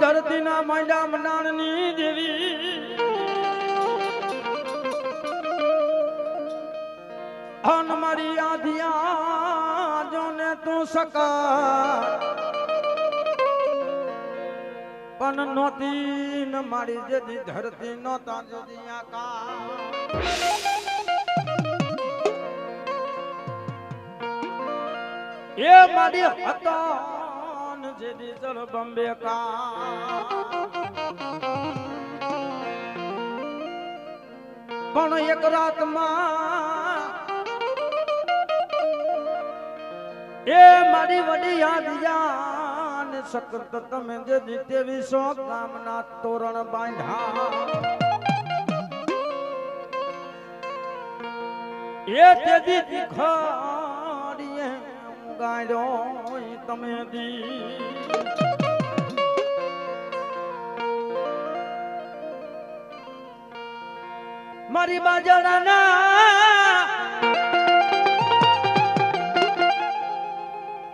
ધરતીના માંડા મનાણની દેવી. અન મારી આધિયા જોને તું સકા પણ નોતી ન મારી જેદી ધરતી નોતા જેદી આકા એ મારી હતાન જેદી જળ બંબે કા. પણ એક રાતમાં એ મારી વડી યાદિયાન સકત તમે જે દીતે વિસો કામના તોરણ બાંધા એ તે દી ખડીએ ગાડ્યો તમે દી. મારી બાજડાના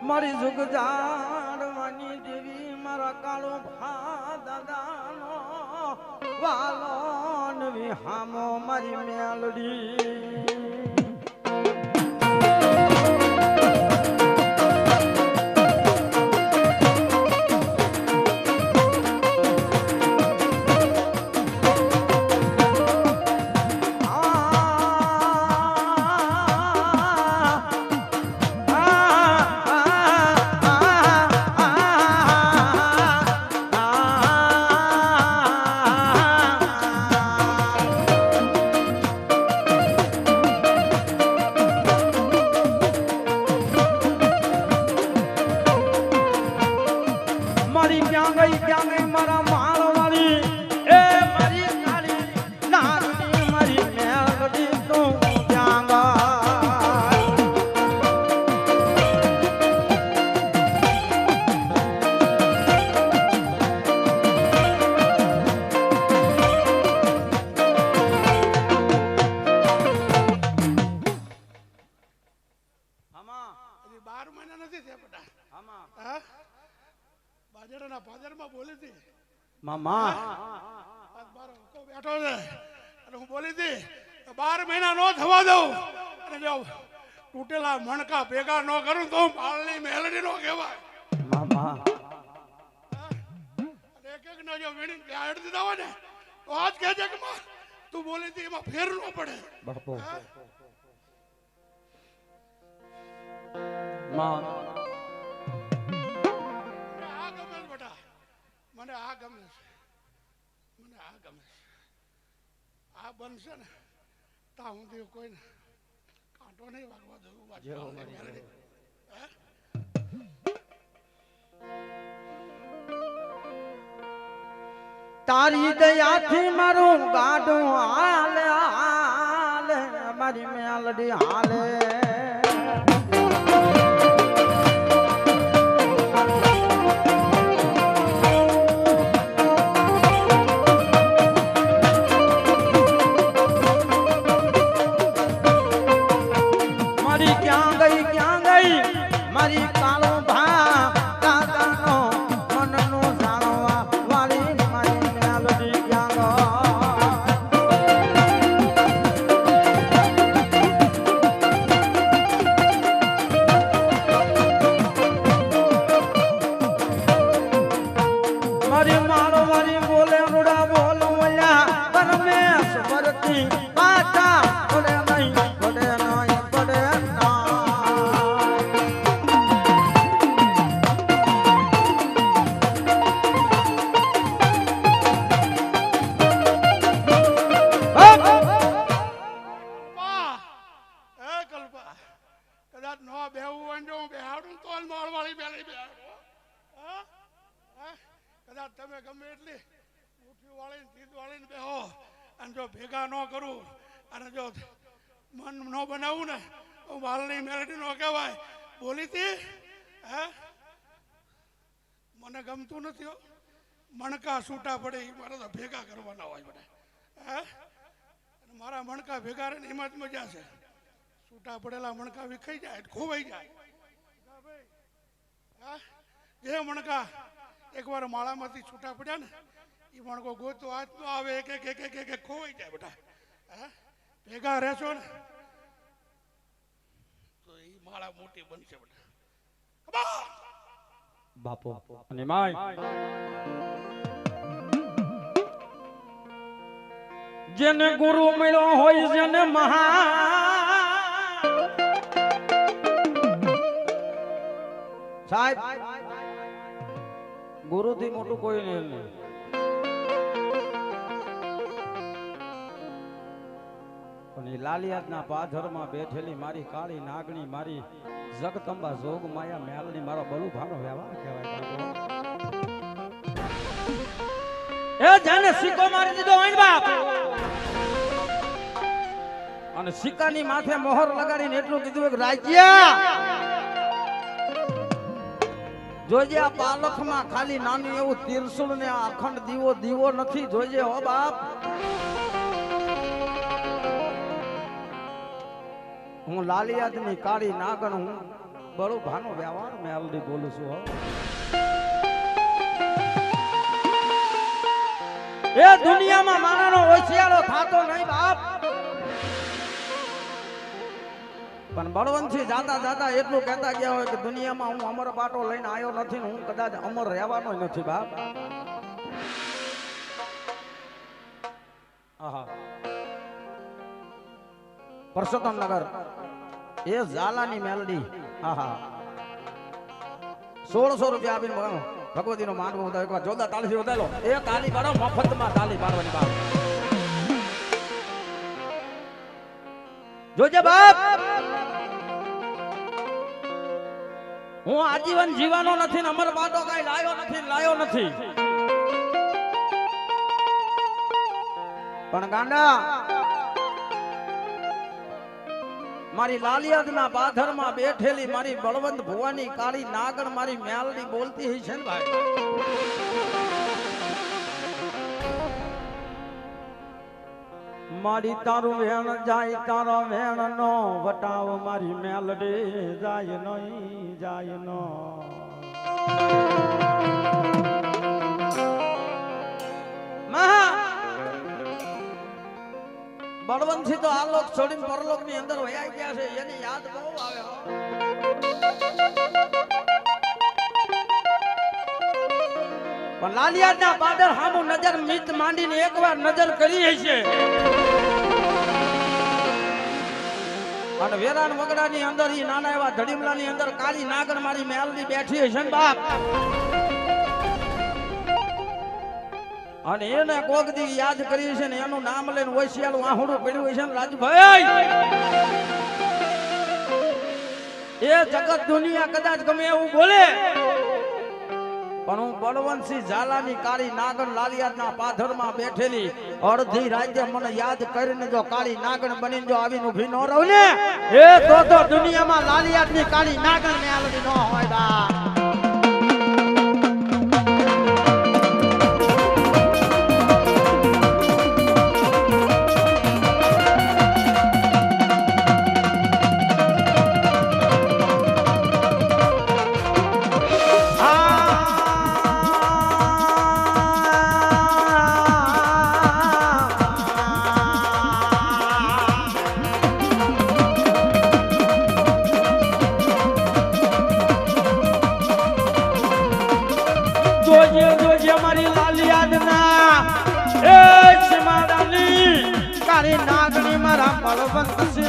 મારી જુગ જાડવાની દેવી મારા કાળો ભા દાદાનો વાલો નવી હામો મારી મેલડી. બાજરાના પાદરમાં બોલી હતી. મામા મારો હુકો બેઠો છે. અને હું બોલી હતી બાર મહિના નો થવા દઉં. અને જો તૂટેલા મણકા ભેગા ન કરું તો પાલની મેલડી નો કહેવાય. મામા એક એક નો જો વીણી બેહાડી દીધા હોય ને તો આજ કહેજે કે માં તું બોલી હતી એમાં ફેર ન પડે. બાપુ? માં. મને આ ગમે છે. મને આ ગમે છે. આ બનશે ને તા હું કોઈને કાંટો નહીં વાગવા દઉં? તારી દયાથી મારું ગાડું હાલ હાલ મારી મેલડી હાલે. કદાચ તમે ગમે એટલી. મુઠ્ઠી વાળીને ચીજ વાળીને બેહો. અને જો ભેગા ન કરું, અને જો મન ન બનાવું ને, તો માલની મેલડી ન કહેવાય. બોલી હતી હે? મને ગમતું નથી મણકા છૂટા પડે એ મારે તો ભેગા કરવાના હોય મને. હે? મારા મણકા ભેગા રહે ને એમાં જ મજા છે. છૂટા પડેલા મણકા વિખાઈ જાય, ખોવાઈ જાય? જે મણકા એકવાર માળામાંથી છૂટા પડ્યા ને એ વણકો ગોતો હાથ નો આવે એક એક એક એક એક એક ખોવાઈ જાય બેટા હા? ભેગા રહેશો ને તો એ માળા મોટી બનશે બેટા બાપો અને માય. જેને ગુરુ મળ્યો હોય જેને મહા સાહેબ ગુરુ થી મોટું કોઈ નહીં પણ એ લાલિયાતના પાથરમાં બેઠેલી મારી કાળી નાગણી, મારી જગતંબા જોગ માયા મેલની મારો બલુ ભાનો વ્યવહાર કહેવાય. એ જેને સિક્કો મારી દીધો હોય બાપ. અને સિક્કાની માથે મોહર લગાડીને એટલું કીધું કે રાજ્યા. જોજે આ પાલખમાં ખાલી નાનું એવું તિરસુલ ને અખંડ દીવો દીવો નથી. જોજે હો બાપ. હું લાલિયાદની કાળી નાગણ હું. બળો ભાનો વ્યવહાર મેં ઓલરેડી બોલું છું હો. એ દુનિયામાં માણાનો હોશિયારો થાતો નહીં બાપ. પણ બળવંતથી જાતા જાતા એટલું કહેતા ગયા હોય કે દુનિયામાં હું અમર પાટો લઈને આવ્યો નથી હું કદાચ અમર રહેવાનો નથી બાપ. પરસોત્તમ નગર. એ ઝાલાની મેલડી. આહા. સોળસો રૂપિયા આપીને ભગવતી નો માંડવો એક એકવાર જોરદાર તાળીથી વધારો એ તાલી પાડો, મફતમાં તાલી પાડવાની બાપ. જોજે બાપ. હું આજીવન જીવાનો નથી અમર બાટો કઈ લાયો નથી લાયો નથી. પણ ગાંડા, મારી લાલિયાદના પાથરમાં બેઠેલી મારી બળવંત ભુવાની કાળી નાગણ મારી મ્યાલની બોલતી હશે ને ભાઈ? મારી તારું વેણ જાય, તારો વેણ નો વટાવ મારી મેલડે જાય નહીં, જાય નો. બળવંતથી તો આ લોક છોડીને પરલોકની અંદર વયા ગયા છે, એની યાદ બહુ આવે પણ લાલિયાના પાદર હામુ નજર મિત માંડીને એકવાર નજર કરી હશે અને વેરાણ વગડાની અંદર, ઈ નાના એવા ધડીમલાની અંદર કાળી નાગર મારી મેલની બેઠી હશે ને બાપ. અને એને કોક દી યાદ કરી છે ને એનું નામ લઈને ઓશિયાળું આહુડું પડ્યું છે ને રાજભાઈ. એ જગત દુનિયા કદાચ ગમે એવું બોલે. પણ હું બળવંતસિંહ ઝાલાની કાળી નાગણ લાલિયાના પાથરમાં બેઠેલી અડધી રાતે મને યાદ કરીને જો કાળી નાગણ બનીને જો આવીને ઊભી ન રહું ને, એ તો તો દુનિયામાં લાલિયાની કાળી નાગણ ને આવડી ન હોય બા.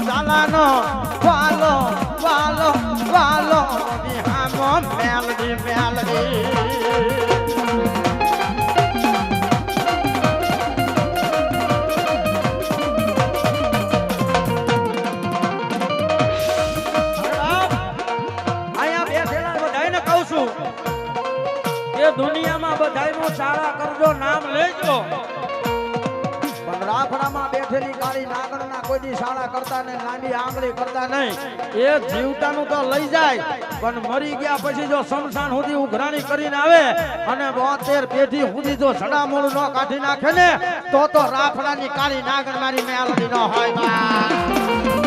ઝાલાનો વાલો વાલો વાલો વિહામો મેલડી મેલડી. દુનિયામાં બધાયનું સારા કરજો નામ લેજો. પણ બેઠેલી કાળી નાગણના કોઈ સારા કરતા ને નાની આંગળી કરતા નહીં. એ જીવતાનું તો લઈ જાય, પણ મરી ગયા પછી જો શમશાન સુધી ઉઘરાણી કરીને આવે અને બોતેર પેઢી સુધી જો સડામોળ ન કાઢી નાખે ને, તો તો રાફડાની કાળી નાગણ મારી મેલડી ન હોય બા.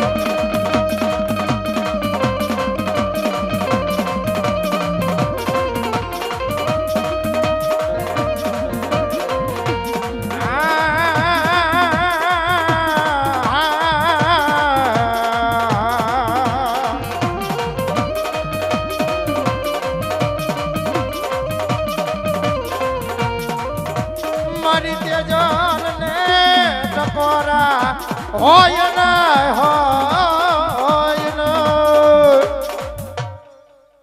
હોય